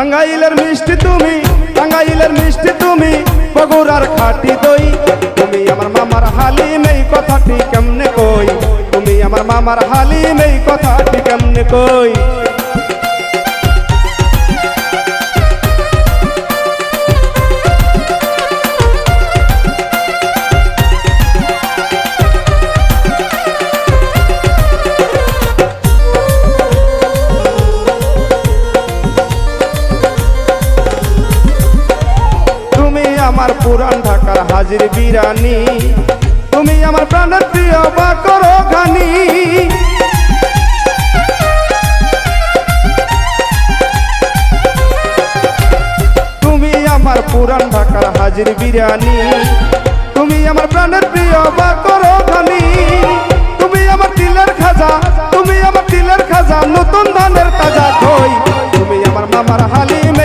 টাঙ্গাইলের মিষ্টি তুমি টাঙ্গাইলের মিষ্টি তুমি, বগুড়ার খাটি দই। তুমি আমার মামার হালিম, এই কথাটি কেমনে কই? তুমি আমার মামার হালিম, এই কথাটি আমার পুরান ঢাকার হাজির বিরানি। তুমি আমার প্রাণের প্রিয় বা করো গানি তুমি আমার পুরান ঢাকার হাজির বিরানি। তুমি আমার প্রাণের প্রিয় বা করো গানি তুমি আমার তিলের খাজা, তুমি আমার তিলের খাজা, নতুন ধানের তাজা কই তুমি আমার মামার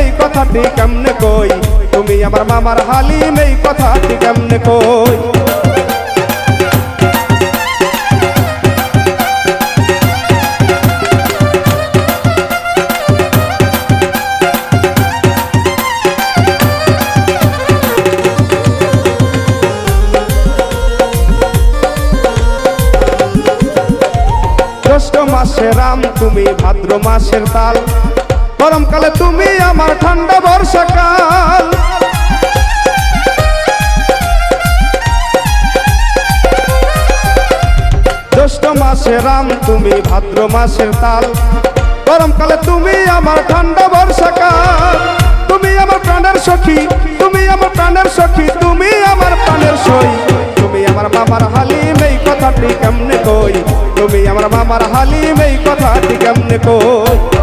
এই কথাটি কেমনে কই? তুমি আমার মামার হালিম, এই কথাটি কেমনে কই? জ্যৈষ্ঠ মাসে রাম তুমি ভাদ্র মাসের তাল। গরমকালে তুমি আমার ঠান্ডা বর্ষাকাল। জ্যৈষ্ঠ মাসে রাম, তুমি ভাদ্র মাসের তাল। গরমকালে তুমি আমার ঠান্ডা বর্ষাকাল। তুমি আমার প্রাণের সখী, তুমি আমার প্রাণের সখী, তুমি আমার প্রাণের সই। তুমি আমার মামার হালিম এই কথাটি কেমনে কই? তুমি আমার মামার হালিম এই কথাটি কেমনে কই?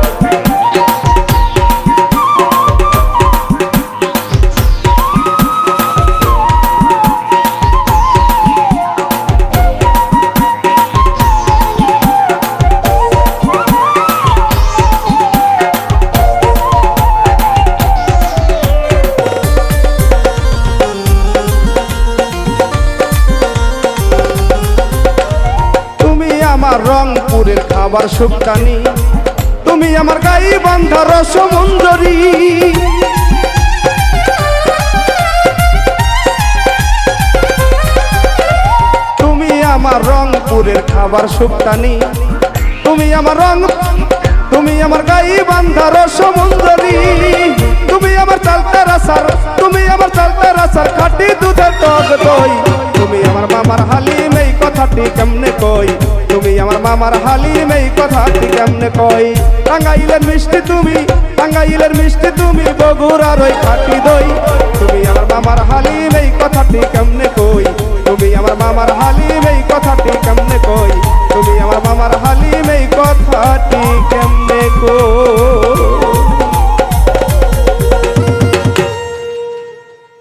রংপুরের খাবার সুপটানি তুমি আমার গাই বান্ধা রসমঞ্জরি। তুমি আমার রংপুরের খাবার সুপটানি তুমি আমার রং, তুমি আমার গাই বান্ধা রসমঞ্জরি। তুমি আমার চালতে রাসার তুমি আমার চালতে রাসার খাটি দুধের টক দই। আমার হালি হালিম এই কথাটি কেমনে কই টাঙ্গাইলের মিষ্টি তুমি টাঙ্গাইলের মিষ্টি তুমি, বগুড়ার ওই খাটি দই। তুমি আমার মামার হালিম এই কথাটি কেমনে কই? তুমি আমার মামার হালিম